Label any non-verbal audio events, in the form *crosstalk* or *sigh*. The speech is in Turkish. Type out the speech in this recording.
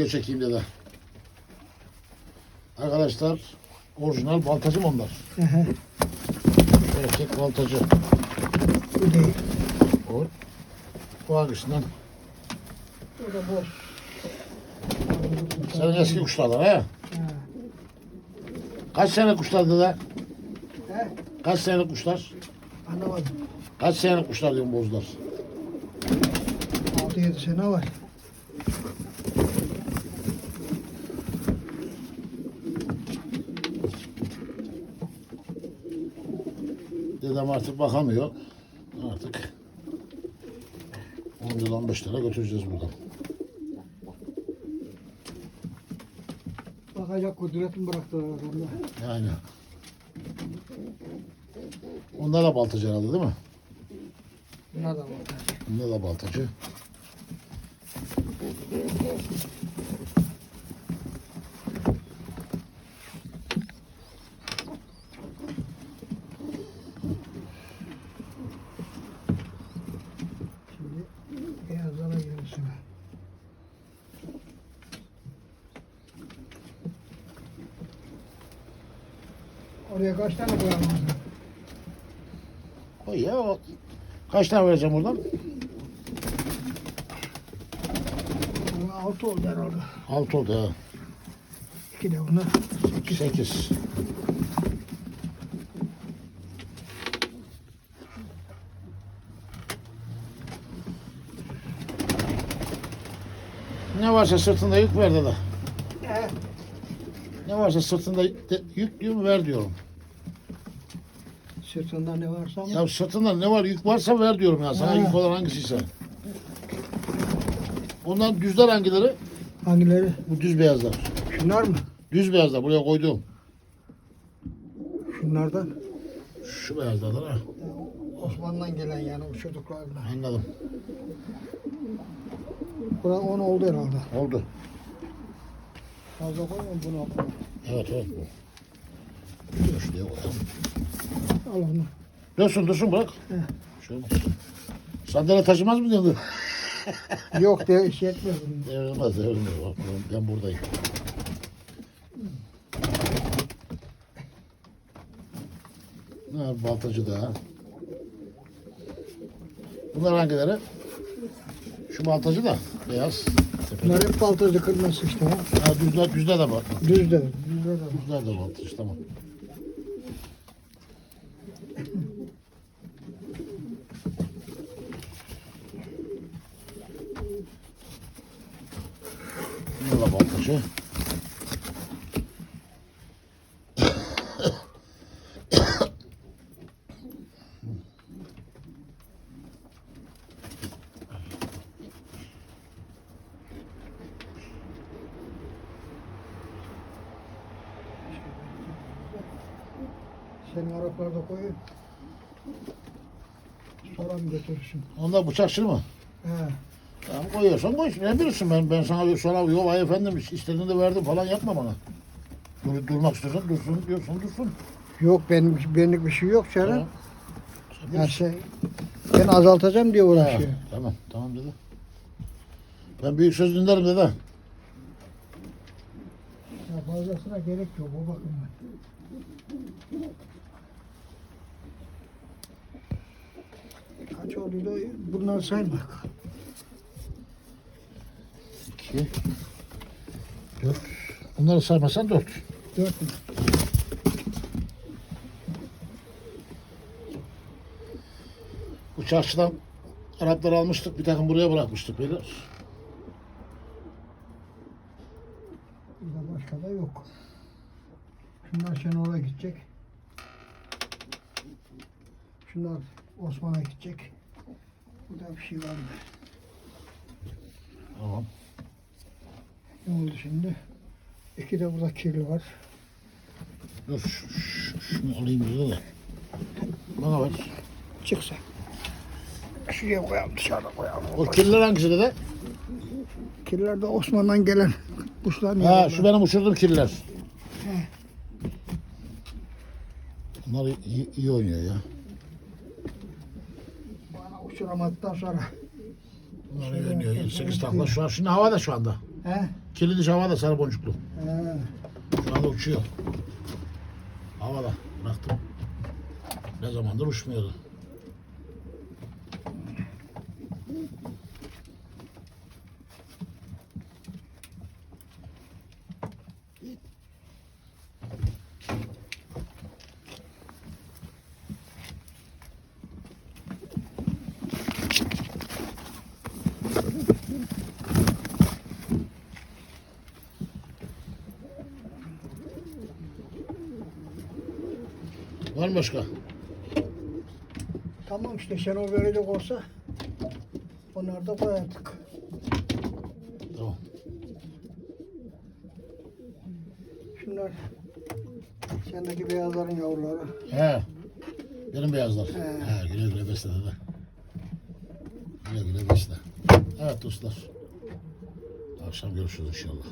video çekeyim dedi. Arkadaşlar orijinal baltacı mı onlar? Erkek baltacı. Bu değil. O. Bu hangisinden? O da boş. Senin eski kuşlardan he? Kaç sene kuşlar dede? He? Kaç senelik kuşlar? Anlamadım. Kaç senelik kuşlar diyorum bozlar? 6-7 sene var. Dedem artık bakamıyor. Artık 10 yıl 15 lira götüreceğiz buradan. Bakacak kudretimi bıraktılar adamlar. Yani. Onlar da baltacı herhalde değil mi? Bunlar da var. Bunlar da baltacı. Oraya kaç tane koyalım? O ya o. Kaç tane vereceğim buradan? Altı oldu herhalde. 6 oldu ha. İki de buna. 8. Ne varsa sırtında yük ver dede. He. Ne varsa sırtında de- yük diyorum ver diyorum. Sırtında ne varsa ama. Ya sırtında ne var yük varsa ver diyorum ya sana Ha. yük olan hangisiyse. Ondan düzler hangileri? Hangileri? Bu düz beyazlar. Şunlar mı? Düz beyazlar buraya koydum. Şunlardan. Şu beyazlardan ha. Osman'dan gelen yani o çocuklardan. Anladım. Bura 10 oldu herhalde. Oldu. Fazla koyma bunu. Evet evet bu. Dur şuraya koyalım. Al onu. Dursun dursun bırak. He. Şöyle. Sandalye taşımaz mı diyordu? *laughs* Yok iş yetmez. bunun. Devrilmez devrilmez. Bak ben- buradayım. Ha, baltacı da. Bunlar hangileri? Şu baltacı da beyaz. Bunlar hep baltacı kırması işte. Ha. Ha, düzler, düzler de bak. Düz de. Düzde de. Düzler de baltacı tamam. Bunlar da baltacı. Senin Araplarda koyun. Sonra mı götürürsün? Onlar bıçakçı mı? He. Tamam koyuyorsan koy. Ne bilirsin ben ben sana sonra yok ay efendim istediğini verdim falan yapma bana. Dur, durmak istiyorsan dursun diyorsun dursun. Yok benim benlik bir şey yok canım. Tamam. Bilirsin. şey ben azaltacağım diye uğraşıyor. tamam tamam dedi. Ben büyük söz dinlerim dedi. Fazlasına gerek yok o bakımdan. Kaç oldu da bunları saymak. İki. Dört. Bunları saymasan dört. Dört mü? Bu çarşıdan Arapları almıştık bir takım buraya bırakmıştık beyler. Burada başka da yok. Şunlar Şenol'a gidecek. Şunlar Osman'a gidecek. Burada bir şey var mı? Tamam. Ne oldu şimdi? İki de burada kirli var. Dur şu- şu- şunu alayım dedi de. Bana ver. Çıksa. Şuraya koyalım dışarıda koyalım. O kirliler hangisi dedi? Kirliler de Osman'dan gelen kuşlar ne? Ha şu benim uçurduğum kirliler. He. Bunlar iyi, iyi oynuyor ya. Bana uçuramadıktan sonra. Bunlar iyi oynuyor. 7-8 takla şu an. Şimdi havada şu anda. He? Kirli dişi havada sarı boncuklu. He. Şu anda uçuyor. Havada bıraktım. Ne zamandır uçmuyordu. Var mı başka? Tamam işte Şenol verecek olsa onları da koyardık. Tamam. Şunlar sendeki beyazların yavruları. He. Benim beyazlar. He. He. güle güle besle dede. Güle güle besle. Evet dostlar. Akşam görüşürüz inşallah.